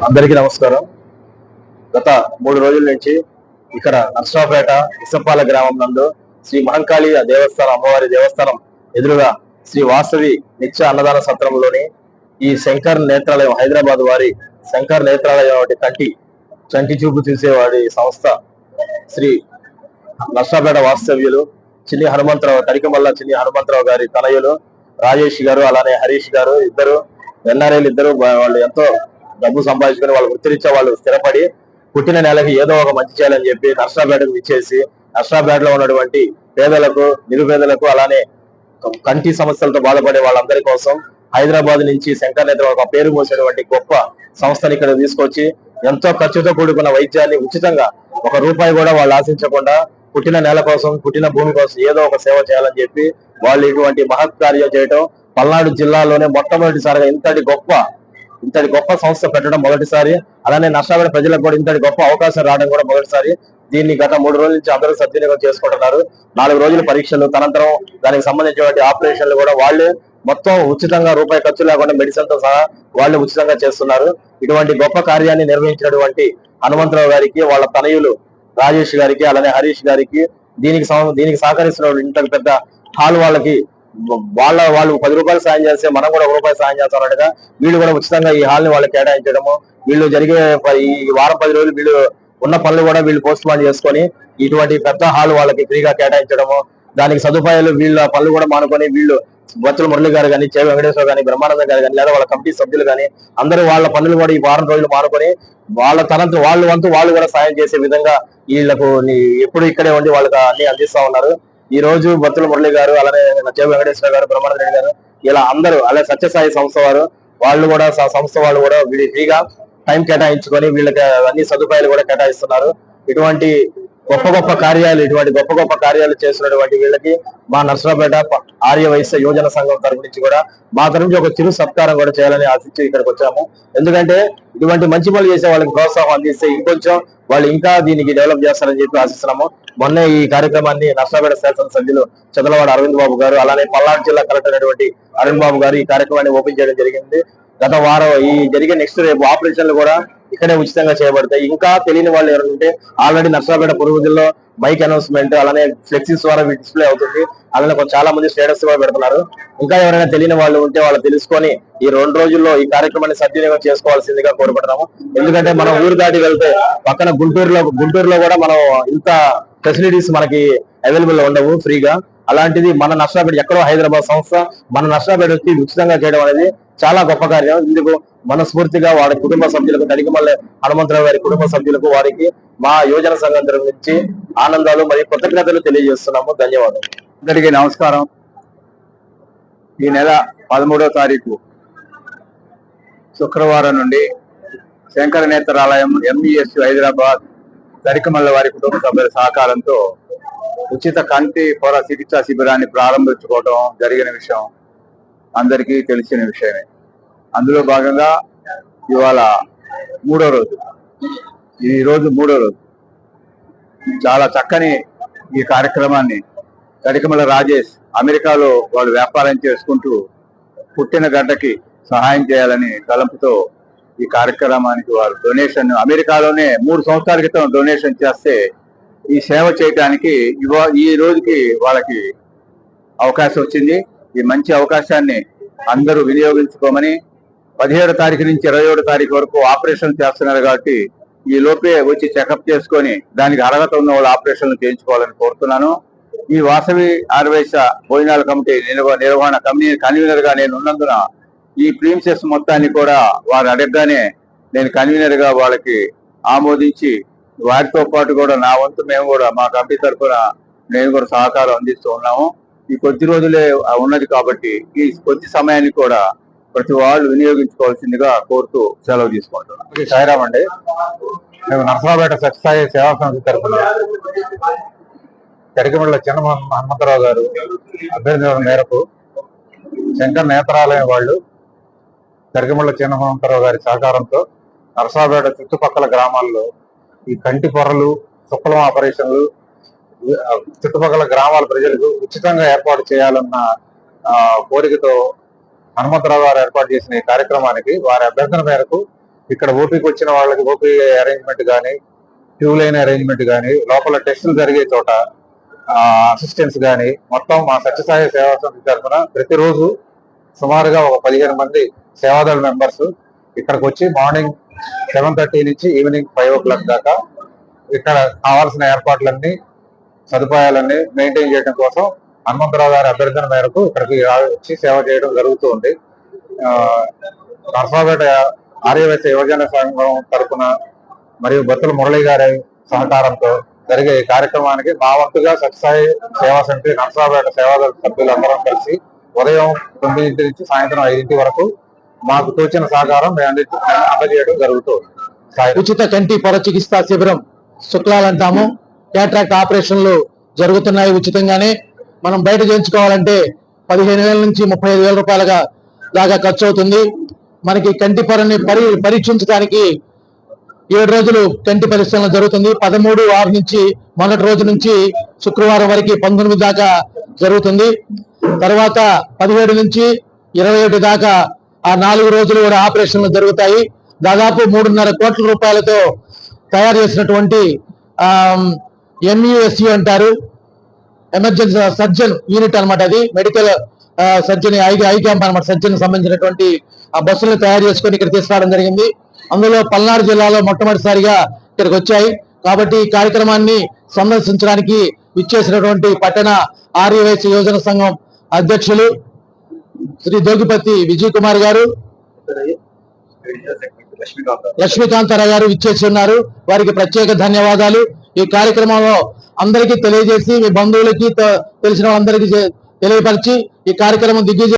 అందరికీ నమస్కారం. గత మూడు రోజుల నుంచి ఇక్కడ నర్సాపేట ఇసప్పాల గ్రామం నందు శ్రీ మహంకాళి దేవస్థానం అమ్మవారి దేవస్థానం ఎదురుగా శ్రీ వాసవి నిత్య అన్నదాన సత్రంలోని ఈ శంకర్ నేత్రాలయం హైదరాబాద్ వారి శంకర్ నేత్రాలయం వంటి కంటి చంటి చూపు చూసేవాడి సంస్థ శ్రీ నర్సాపేట వాస్తవ్యులు చిన్ని హనుమంతరావు తరికమల్ల చిన్ని హనుమంతరావు గారి తనయులు రాజేష్ గారు అలానే హరీష్ గారు ఇద్దరు ఎన్ఆర్ఐలు ఇద్దరు వాళ్ళు ఎంతో డబ్బు సంపాదించుకుని వాళ్ళు వృత్తిరీత్యా వాళ్ళు స్థిరపడి పుట్టిన నెలకి ఏదో ఒక మంచి చేయాలని చెప్పి నర్సరాపేటకు ఇచ్చేసి నర్సరాపేటలో ఉన్నటువంటి పేదలకు నిరుపేదలకు అలానే కంటి సమస్యలతో బాధపడే వాళ్ళందరి కోసం హైదరాబాద్ నుంచి శంకర్ నేత్ర ఒక పేరు మోసినటువంటి గొప్ప సంస్థని ఇక్కడ తీసుకొచ్చి ఎంతో ఖర్చుతో కూడుకున్న వైద్యాన్ని ఉచితంగా ఒక రూపాయి కూడా వాళ్ళు ఆశించకుండా పుట్టిన నేల కోసం పుట్టిన భూమి కోసం ఏదో ఒక సేవ చేయాలని చెప్పి వాళ్ళు ఇటువంటి మహత్ కార్యం చేయటం పల్నాడు జిల్లాలోనే మొట్టమొదటిసారిగా ఇంతటి గొప్ప ఇంతటి గొప్ప సంస్థ పెట్టడం మొదటిసారి. అలానే నష్టాపడిన ప్రజలకు కూడా ఇంతటి గొప్ప అవకాశం రావడం కూడా మొదటిసారి. దీన్ని గత మూడు రోజుల నుంచి అందరూ సద్వినియోగం చేసుకుంటున్నారు. నాలుగు రోజుల పరీక్షలు తనంతరం దానికి సంబంధించినటువంటి ఆపరేషన్లు కూడా వాళ్ళే మొత్తం ఉచితంగా రూపాయి ఖర్చు లేకుండా మెడిసిన్తో సహా వాళ్ళు ఉచితంగా చేస్తున్నారు. ఇటువంటి గొప్ప కార్యాన్ని నిర్వహించినటువంటి హనుమంతరావు గారికి వాళ్ళ తనయులు రాజేష్ గారికి అలానే హరీష్ గారికి దీనికి దీనికి సహకరిస్తున్న ఇంత పెద్ద హాల్ వాళ్ళకి వాళ్ళ వాళ్ళు పది రూపాయలు సాయం చేస్తే మనం కూడా ఒక రూపాయి సాయం చేస్తారనగా వీళ్ళు కూడా ఉచితంగా ఈ హాల్ని వాళ్ళకి కేటాయించడము వీళ్ళు జరిగే ఈ వారం పది రోజులు వీళ్ళు ఉన్న పనులు కూడా వీళ్ళు పోస్ట్ పోన్ చేసుకొని ఇటువంటి పెద్ద హాల్ వాళ్ళకి ఫ్రీగా కేటాయించడము దానికి సదుపాయాలు వీళ్ళ పనులు కూడా మానుకొని వీళ్ళు బొత్తుల మురళి గారు కానీ చే వెంకటేశ్వర గాని బ్రహ్మానందం గారు కానీ లేదా వాళ్ళ కమిటీ సభ్యులు కానీ అందరూ వాళ్ళ పనులు కూడా ఈ వారం రోజులు మానుకొని వాళ్ళ తనంత వాళ్ళు వంతు వాళ్ళు కూడా సాయం చేసే విధంగా వీళ్ళకు ఎప్పుడు ఇక్కడే ఉండి వాళ్ళకి అన్ని అందిస్తా ఉన్నారు. ఈ రోజు బత్తుల మురళి గారు అలానే నచ్చే వెంకటేశ్వర గారు బ్రహ్మానంద రెడ్డి గారు ఇలా అందరూ అలాగే సత్యసాయి సంస్థ వారు వాళ్ళు కూడా సంస్థ వాళ్ళు కూడా వీళ్ళు ఫ్రీగా టైం కేటాయించుకొని వీళ్ళకి అన్ని సదుపాయాలు కూడా కేటాయిస్తున్నారు. ఇటువంటి గొప్ప గొప్ప కార్యాలు ఇటువంటి గొప్ప గొప్ప కార్యాలు చేస్తున్నటువంటి వీళ్ళకి మా నర్సరాపేట ఆర్య వైశ్య యోజన సంఘం తరపు నుంచి కూడా మా తరపు నుంచి ఒక చిరు సత్కారం కూడా చేయాలని ఆశించి ఇక్కడికి వచ్చాము. ఎందుకంటే ఇటువంటి మంచి పనులు చేసే వాళ్ళకి ప్రోత్సాహం అందిస్తే ఇంకొంచెం వాళ్ళు ఇంకా దీనికి డెవలప్ చేస్తారని చెప్పి ఆశిస్తున్నాము. మొన్న ఈ కార్యక్రమాన్ని నర్సరాపేట శాసనసభ్యులు చంద్రవాడ అరవింద్ బాబు గారు అలానే పల్నాడు జిల్లా కలెక్టర్ అయినటువంటి అరుణ్ బాబు గారు ఈ కార్యక్రమాన్ని ఓపెన్ చేయడం జరిగింది. గత వారం ఈ జరిగే నెక్స్ట్ రేపు ఆపరేషన్లు కూడా ఇక్కడే ఉచితంగా చేయబడతాయి. ఇంకా తెలియని వాళ్ళు ఎవరు ఉంటే ఆల్రెడీ నర్సరాపేట పురుగుల్లో బైక్ అనౌన్స్మెంట్ అలానే ఫ్లెక్సీస్ ద్వారా డిస్ప్లే అవుతుంది. అలానే కొంచెం చాలా మంది స్టేటస్ కూడా పెడుతున్నారు. ఇంకా ఎవరైనా తెలియని వాళ్ళు ఉంటే వాళ్ళు తెలుసుకొని ఈ రెండు రోజుల్లో ఈ కార్యక్రమాన్ని సద్వినియోగం చేసుకోవాల్సిందిగా కోరుకుంటున్నాము. ఎందుకంటే మనం ఊరు దాటి వెళ్తే పక్కన గుంటూరులో గుంటూరులో కూడా మనం ఇంత ఫెసిలిటీస్ మనకి అవైలబుల్ ఉండవు ఫ్రీగా అలాంటిది మన నర్సరాపేట ఎక్కడో హైదరాబాద్ సంస్థ మన నర్సరాపేట వచ్చి ఉచితంగా చేయడం అనేది చాలా గొప్ప కార్యం. ఇందుకు మనస్ఫూర్తిగా వారి కుటుంబ సభ్యులకు తడికమల్ల హనుమంతరావు గారి కుటుంబ సభ్యులకు వారికి మా యోజన సంఘం నుంచి ఆనందాలు మరియు కృతజ్ఞతలు తెలియజేస్తున్నాము. ధన్యవాదాలు. అందరికీ నమస్కారం. ఈ నెల పదమూడవ తారీఖు శుక్రవారం నుండి శంకర నేత్రాలయం ఎంఈఎస్ హైదరాబాద్ తరికమల్ల వారి కుటుంబ సభ్యుల సహకారంతో ఉచిత కంటి పొర చికిత్సా శిబిరాన్ని ప్రారంభించుకోవడం జరిగిన విషయం అందరికీ తెలిసిన విషయమే. అందులో భాగంగా ఇవాళ మూడో రోజు. ఈ రోజు మూడో రోజు. చాలా చక్కని ఈ కార్యక్రమాన్ని కడికమల రాజేష్ అమెరికాలో వాళ్ళు వ్యాపారం చేసుకుంటూ పుట్టిన గడ్డకి సహాయం చేయాలని తలంపుతో ఈ కార్యక్రమానికి వారు డొనేషన్ అమెరికాలోనే మూడు సంవత్సరాల క్రితం డొనేషన్ చేస్తే ఈ సేవ చేయటానికి ఇవా ఈ రోజుకి వాళ్ళకి అవకాశం వచ్చింది. ఈ మంచి అవకాశాన్ని అందరూ వినియోగించుకోమని పదిహేడు తారీఖు నుంచి ఇరవై ఏడు తారీఖు వరకు ఆపరేషన్ చేస్తున్నారు కాబట్టి ఈ లోపే వచ్చి చెకప్ చేసుకొని దానికి అర్హత ఉన్న వాళ్ళు ఆపరేషన్లు చేయించుకోవాలని కోరుతున్నాను. ఈ వాసవి ఆర్వేశ భోజనాల కమిటీ నిర్వహణ కమిటీ కన్వీనర్గా నేను ఉన్నందున ఈ ప్రీమిసెస్ మొత్తాన్ని కూడా వారు అడగగానే నేను కన్వీనర్గా వాళ్ళకి ఆమోదించి వారితో పాటు కూడా నా వంతు మేము కూడా మా కమిటీ తరఫున నేను కూడా సహకారం అందిస్తూ ఉన్నాము. ఈ కొద్ది రోజులే ఉన్నది కాబట్టి ఈ కొద్ది సమయాన్ని కూడా ప్రతి వాళ్ళు వినియోగించుకోవాల్సిందిగా కోరుతూ సెలవు తీసుకుంటున్నాను సాయిరామ్ అండి. మేము నరసరావుపేట సత్యసాయి సేవా సంస్థ తరఫున కరికమిళ్ళ చిన్న హనుమంతరావు గారు అభ్యర్థన మేరకు శంకర్ నేత్రాలయం వాళ్ళు కరికమిళ్ళ చిన్న హనుమంతరావు గారి సహకారంతో నరసరావుపేట చుట్టుపక్కల గ్రామాల్లో ఈ కంటి పొరలు శుక్లం ఆపరేషన్లు చుట్టుపక్కల గ్రామాల ప్రజలకు ఉచితంగా ఏర్పాటు చేయాలన్న కోరికతో హనుమంతరావు గారు ఏర్పాటు చేసిన ఈ కార్యక్రమానికి వారి అభ్యర్థన మేరకు ఇక్కడ ఓపీకి వచ్చిన వాళ్ళకి ఓపీ అరేంజ్మెంట్ కానీ ట్యూబ్ లైన్ అరేంజ్మెంట్ కానీ లోపల టెస్టులు జరిగే చోట అసిస్టెంట్స్ కానీ మొత్తం మా సత్యసాయి సేవా సమితి తరఫున ప్రతిరోజు సుమారుగా ఒక పదిహేను మంది సేవాదళ మెంబర్స్ ఇక్కడికి వచ్చి మార్నింగ్ సెవెన్ థర్టీ నుంచి ఈవినింగ్ ఫైవ్ ఓ క్లాక్ దాకా ఇక్కడ కావాల్సిన ఏర్పాట్లన్నీ సదుపాయాలన్నీ మెయింటైన్ చేయడం కోసం హనుమంతరావు గారి అభ్యర్థన మేరకు ఇక్కడికి వచ్చి సేవ చేయడం జరుగుతుంది. ఆ, నర్సాపేట ఆర్యవైశ్య యువజన సంఘం తరఫున మరియు బత్తుల మురళి గారి సహకారంతో జరిగే ఈ కార్యక్రమానికి మా వంతుగా సత్యసాయి సేవా సమితి నర్సాపేట సేవా సభ్యులందరం కలిసి ఉదయం తొమ్మిదింటి నుంచి సాయంత్రం ఐదింటి వరకు మాకు తోచిన సహకారం అందజేయడం జరుగుతుంది సాయి ఉచిత కంటి పొర చికిత్సా శిబిరం శుక్లాలు అంటాము క్యాట్రాక్ట్ ఆపరేషన్లు జరుగుతున్నాయి ఉచితంగానే. మనం బయట చేయించుకోవాలంటే పదిహేను వేల నుంచి ముప్పై ఐదు వేల రూపాయలుగా దాకా ఖర్చు అవుతుంది మనకి కంటి పొరని పరి పరీక్షించడానికి ఏడు రోజులు కంటి పరిశీలన జరుగుతుంది. పదమూడు ఆరు నుంచి మొన్నటి రోజు నుంచి శుక్రవారం వరకు పంతొమ్మిది దాకా జరుగుతుంది. తర్వాత పదిహేడు నుంచి ఇరవై ఒకటి దాకా ఆ నాలుగు రోజులు కూడా ఆపరేషన్లు జరుగుతాయి. దాదాపు మూడున్నర కోట్ల రూపాయలతో తయారు చేసినటువంటి ఎంయుఎస్యు అంటారు. ఎమర్జెన్సీ సర్జన్ యూనిట్ అనమాట అది. Medical surgeon eye eye camp అనమాట సర్జన్ సంబంధించినటువంటి ఆ బస్సులను తయారు చేసుకొని ఇక్కడ తీసుకురావడం జరిగింది. అందులో పల్నాడు జిల్లాలో మొట్టమొదటిసారిగా ఇక్కడికి వచ్చాయి. కాబట్టి ఈ కార్యక్రమాన్ని సందర్శించడానికి విచ్చేసినటువంటి పట్టణ ఆర్యవైశ్య యోజన సంఘం అధ్యక్షులు శ్రీ దోగిపతి విజయ్ కుమార్ గారు లక్ష్మీకాంతారావు గారు ఇచ్చేసి ఉన్నారు వారికి ప్రత్యేక ధన్యవాదాలు. ఈ కార్యక్రమంలో అందరికీ తెలియజేసి మీ బంధువులకి తెలిసిన వాళ్ళందరికీ తెలియపరిచి ఈ కార్యక్రమం దిగ్విజయం